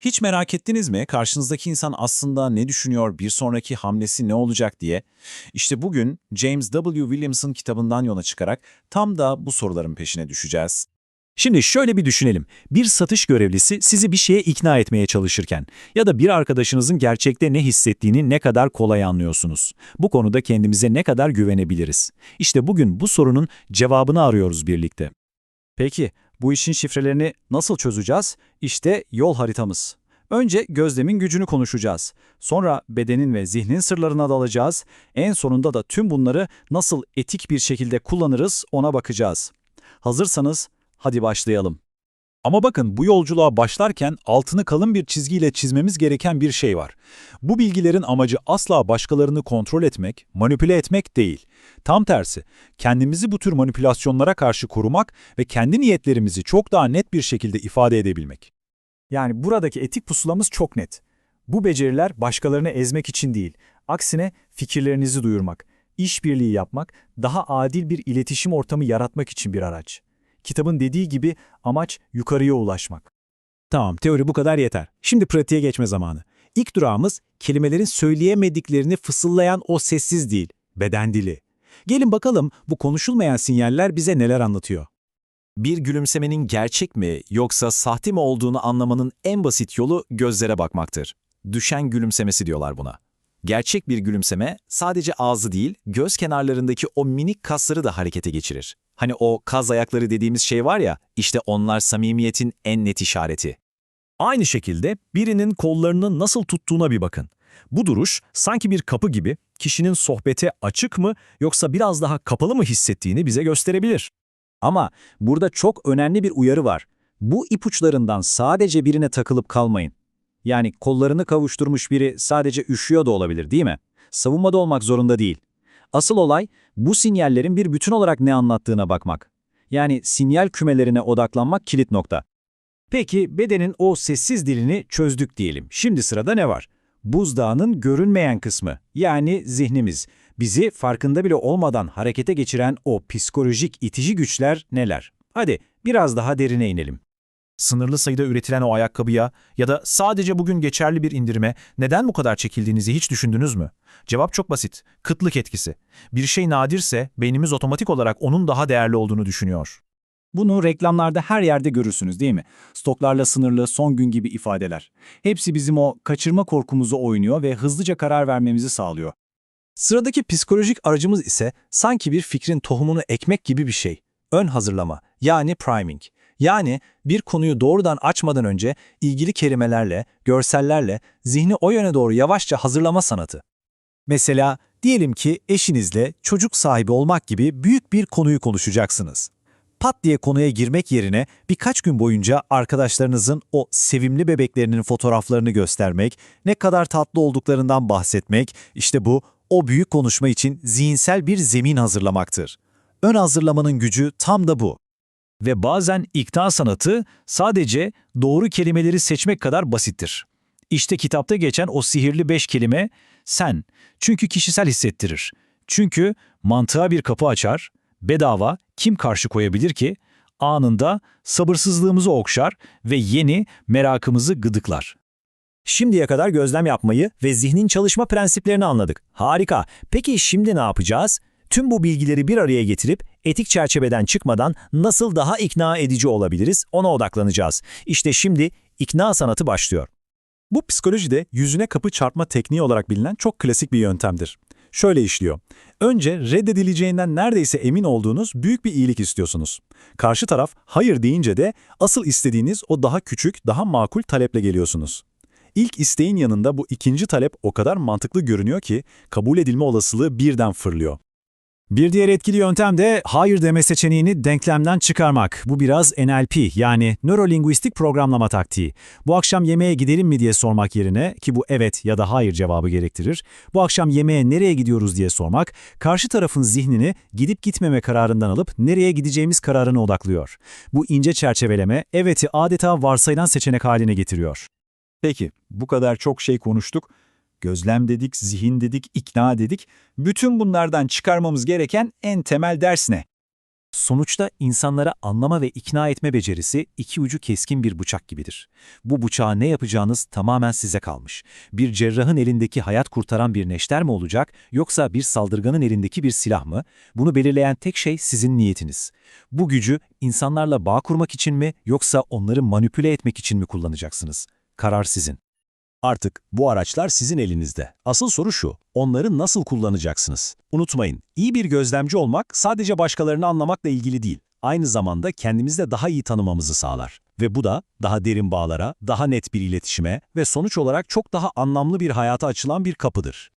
Hiç merak ettiniz mi karşınızdaki insan aslında ne düşünüyor, bir sonraki hamlesi ne olacak diye? İşte bugün James W. Williams'ın kitabından yola çıkarak tam da bu soruların peşine düşeceğiz. Şimdi şöyle bir düşünelim. Bir satış görevlisi sizi bir şeye ikna etmeye çalışırken ya da bir arkadaşınızın gerçekte ne hissettiğini ne kadar kolay anlıyorsunuz. Bu konuda kendimize ne kadar güvenebiliriz? İşte bugün bu sorunun cevabını arıyoruz birlikte. Peki, bu işin şifrelerini nasıl çözeceğiz? İşte yol haritamız. Önce gözlemin gücünü konuşacağız. Sonra bedenin ve zihnin sırlarına dalacağız. En sonunda da tüm bunları nasıl etik bir şekilde kullanırız ona bakacağız. Hazırsanız hadi başlayalım. Ama bakın bu yolculuğa başlarken altını kalın bir çizgiyle çizmemiz gereken bir şey var. Bu bilgilerin amacı asla başkalarını kontrol etmek, manipüle etmek değil. Tam tersi, kendimizi bu tür manipülasyonlara karşı korumak ve kendi niyetlerimizi çok daha net bir şekilde ifade edebilmek. Yani buradaki etik pusulamız çok net. Bu beceriler başkalarını ezmek için değil, aksine fikirlerinizi duyurmak, işbirliği yapmak, daha adil bir iletişim ortamı yaratmak için bir araç. Kitabın dediği gibi amaç yukarıya ulaşmak. Tamam, teori bu kadar yeter. Şimdi pratiğe geçme zamanı. İlk durağımız kelimelerin söyleyemediklerini fısıldayan o sessiz dil, beden dili. Gelin bakalım bu konuşulmayan sinyaller bize neler anlatıyor. Bir gülümsemenin gerçek mi yoksa sahte mi olduğunu anlamanın en basit yolu gözlere bakmaktır. Düşen gülümsemesi diyorlar buna. Gerçek bir gülümseme sadece ağzı değil, göz kenarlarındaki o minik kasları da harekete geçirir. Hani o kaz ayakları dediğimiz şey var ya, işte onlar samimiyetin en net işareti. Aynı şekilde birinin kollarını nasıl tuttuğuna bir bakın. Bu duruş sanki bir kapı gibi kişinin sohbete açık mı yoksa biraz daha kapalı mı hissettiğini bize gösterebilir. Ama burada çok önemli bir uyarı var. Bu ipuçlarından sadece birine takılıp kalmayın. Yani kollarını kavuşturmuş biri sadece üşüyor da olabilir değil mi? Savunmada olmak zorunda değil. Asıl olay bu sinyallerin bir bütün olarak ne anlattığına bakmak. Yani sinyal kümelerine odaklanmak kilit nokta. Peki bedenin o sessiz dilini çözdük diyelim. Şimdi sırada ne var? Buzdağının görünmeyen kısmı yani zihnimiz. Bizi farkında bile olmadan harekete geçiren o psikolojik itici güçler neler? Hadi biraz daha derine inelim. Sınırlı sayıda üretilen o ayakkabıya ya da sadece bugün geçerli bir indirime neden bu kadar çekildiğinizi hiç düşündünüz mü? Cevap çok basit. Kıtlık etkisi. Bir şey nadirse beynimiz otomatik olarak onun daha değerli olduğunu düşünüyor. Bunu reklamlarda her yerde görürsünüz değil mi? Stoklarla sınırlı, son gün gibi ifadeler. Hepsi bizim o kaçırma korkumuzu oynuyor ve hızlıca karar vermemizi sağlıyor. Sıradaki psikolojik aracımız ise sanki bir fikrin tohumunu ekmek gibi bir şey. Ön hazırlama yani priming. Yani bir konuyu doğrudan açmadan önce ilgili kelimelerle, görsellerle zihni o yöne doğru yavaşça hazırlama sanatı. Mesela diyelim ki eşinizle çocuk sahibi olmak gibi büyük bir konuyu konuşacaksınız. Pat diye konuya girmek yerine birkaç gün boyunca arkadaşlarınızın o sevimli bebeklerinin fotoğraflarını göstermek, ne kadar tatlı olduklarından bahsetmek, işte bu o büyük konuşma için zihinsel bir zemin hazırlamaktır. Ön hazırlamanın gücü tam da bu. Ve bazen ikna sanatı sadece doğru kelimeleri seçmek kadar basittir. İşte kitapta geçen o sihirli beş kelime sen. Çünkü kişisel hissettirir. Çünkü mantığa bir kapı açar, bedava kim karşı koyabilir ki? Anında sabırsızlığımızı okşar ve yeni merakımızı gıdıklar. Şimdiye kadar gözlem yapmayı ve zihnin çalışma prensiplerini anladık. Harika. Peki şimdi ne yapacağız? Tüm bu bilgileri bir araya getirip etik çerçeveden çıkmadan nasıl daha ikna edici olabiliriz ona odaklanacağız. İşte şimdi ikna sanatı başlıyor. Bu psikolojide yüzüne kapı çarpma tekniği olarak bilinen çok klasik bir yöntemdir. Şöyle işliyor. Önce reddedileceğinden neredeyse emin olduğunuz büyük bir iyilik istiyorsunuz. Karşı taraf hayır deyince de asıl istediğiniz o daha küçük, daha makul taleple geliyorsunuz. İlk isteğin yanında bu ikinci talep o kadar mantıklı görünüyor ki kabul edilme olasılığı birden fırlıyor. Bir diğer etkili yöntem de hayır deme seçeneğini denklemden çıkarmak. Bu biraz NLP yani nörolinguistik programlama taktiği. Bu akşam yemeğe gidelim mi diye sormak yerine ki bu evet ya da hayır cevabı gerektirir. Bu akşam yemeğe nereye gidiyoruz diye sormak, karşı tarafın zihnini gidip gitmeme kararından alıp nereye gideceğimiz kararına odaklıyor. Bu ince çerçeveleme evet'i adeta varsayılan seçenek haline getiriyor. Peki, bu kadar çok şey konuştuk. Gözlem dedik, zihin dedik, ikna dedik. Bütün bunlardan çıkarmamız gereken en temel ders ne? Sonuçta insanlara anlama ve ikna etme becerisi iki ucu keskin bir bıçak gibidir. Bu bıçağı ne yapacağınız tamamen size kalmış. Bir cerrahın elindeki hayat kurtaran bir neşter mi olacak yoksa bir saldırganın elindeki bir silah mı? Bunu belirleyen tek şey sizin niyetiniz. Bu gücü insanlarla bağ kurmak için mi yoksa onları manipüle etmek için mi kullanacaksınız? Karar sizin. Artık bu araçlar sizin elinizde. Asıl soru şu, onları nasıl kullanacaksınız? Unutmayın, iyi bir gözlemci olmak sadece başkalarını anlamakla ilgili değil. Aynı zamanda kendimizde daha iyi tanımamızı sağlar. Ve bu da daha derin bağlara, daha net bir iletişime ve sonuç olarak çok daha anlamlı bir hayata açılan bir kapıdır.